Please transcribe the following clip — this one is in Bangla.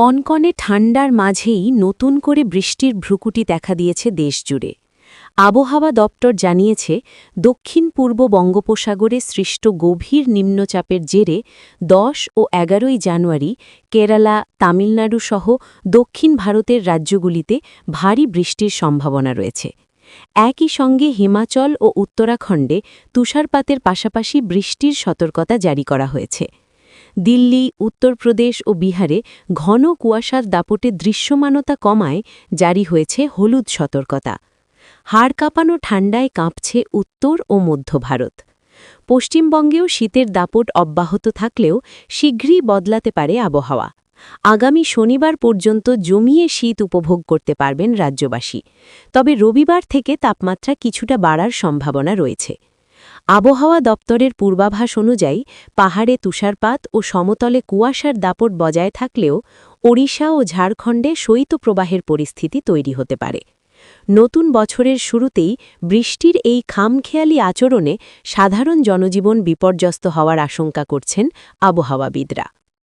কনকনে ঠান্ডার মাঝেই নতুন করে বৃষ্টির ভ্রুকুটি দেখা দিয়েছে দেশজুড়ে। আবহাওয়া দপ্তর জানিয়েছে, দক্ষিণ পূর্ব বঙ্গোপসাগরে সৃষ্ট গভীর নিম্নচাপের জেরে দশ ও এগারোই জানুয়ারি কেরালা, তামিলনাড়ু সহ দক্ষিণ ভারতের রাজ্যগুলিতে ভারী বৃষ্টির সম্ভাবনা রয়েছে। একই সঙ্গে হিমাচল ও উত্তরাখণ্ডে তুষারপাতের পাশাপাশি বৃষ্টির সতর্কতা জারি করা হয়েছে। দিল্লি উত্তরপ্রদেশ ও বিহারে ঘন কুয়াশার দাপটে দৃশ্যমানতা কমায় জারি হয়েছে হলুদ সতর্কতা। হাড় কাঁপানো ঠান্ডায় কাঁপছে উত্তর ও মধ্য ভারত। পশ্চিমবঙ্গেও শীতের দাপট অব্যাহত থাকলেও শীঘ্রই বদলাতে পারে আবহাওয়া। আগামী শনিবার পর্যন্ত জমিয়ে শীত উপভোগ করতে পারবেন রাজ্যবাসী। তবে রবিবার থেকে তাপমাত্রা কিছুটা বাড়ার সম্ভাবনা রয়েছে। আবহাওয়া দপ্তরের পূর্বাভাস অনুযায়ী পাহাড়ে তুষারপাত ও সমতলে কুয়াশার দাপট বজায় থাকলেও ওড়িশা ও ঝাড়খণ্ডে শৈত্যপ্রবাহের পরিস্থিতি তৈরি হতে পারে। নতুন বছরের শুরুতেই বৃষ্টির এই খামখেয়ালি আচরণে সাধারণ জনজীবন বিপর্যস্ত হওয়ার আশঙ্কা করছেন আবহাওয়াবিদরা।